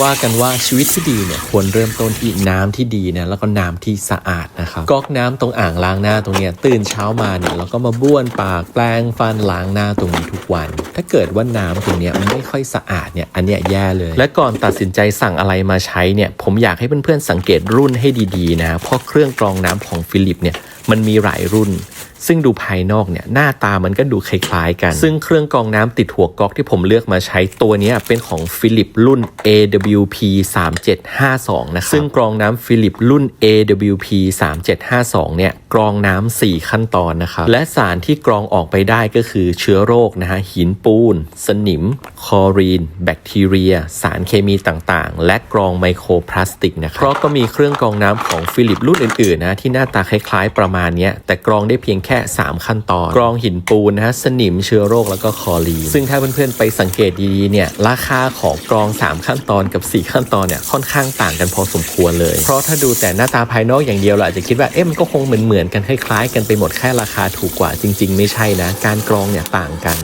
ว่ากันว่าชีวิตที่ดีเนี่ยควรเริ่มต้นที่น้ำที่ดีนะแล้วก็น้ำที่สะอาดนะครับก๊อกน้ำตรงอ่างล้างหน้าตรงเนี้ยตื่นเช้ามาเนี่ยเราก็มาบ้วนปากแปรงฟันล้างหน้าตรงนี้ทุกวัน ถ้าเกิดว่าน้ำตรงเนี้ยมันไม่ค่อยสะอาดเนี่ยอันเนี้ยแย่เลย และก่อนตัดสินใจสั่งอะไรมาใช้เนี่ยผมอยากให้เพื่อนๆสังเกตรุ่นให้ดีๆนะเพราะเครื่องกรองน้ำของฟิลิปเนี่ยมันมีหลายรุ่น ซึ่งดูภายนอกเนี่ยหน้าตามันก็ดูคล้ายๆกัน ซึ่งเครื่องกรองน้ำติดหัวก๊อกที่ผมเลือกมาใช้ตัวนี้เป็นของฟิลิปรุ่น AWP 3752นะครับซึ่งกรองน้ำฟิลิปรุ่น AWP 3752เนี่ยกรองน้ำ4ขั้นตอนนะครับและสารที่กรองออกไปได้ก็คือเชื้อโรคนะฮะหินปูน สนิมคลอรีน แบคทีเรีย สารเคมีต่างๆ และกรองไมโครพลาสติกนะครับเพราะก็มีเครื่องกรองน้ำของฟิลิปรุ่นอื่นๆนะที่หน้าตาคล้ายๆ ประมาณนี้แต่กรองได้เพียงแค่ 3 ขั้นตอน กรองหินปูนนะฮะสนิมเชื้อโรคแล้วก็คลอรีนซึ่งถ้าเพื่อนๆไปสังเกตดีๆเนี่ยราคาของกรอง 3 ขั้นตอนกับ 4 ขั้นตอนเนี่ยค่อนข้างต่างกันพอสมควรเลย เพราะถ้าดูแต่หน้าตาภายนอกอย่างเดียวเราอาจจะคิดว่าเอ๊ะมันก็คงเหมือนๆกันคล้ายๆกันไปหมดแค่ราคาถูกกว่าจริง ๆ ไม่ใช่นะ การกรองเนี่ยต่างกัน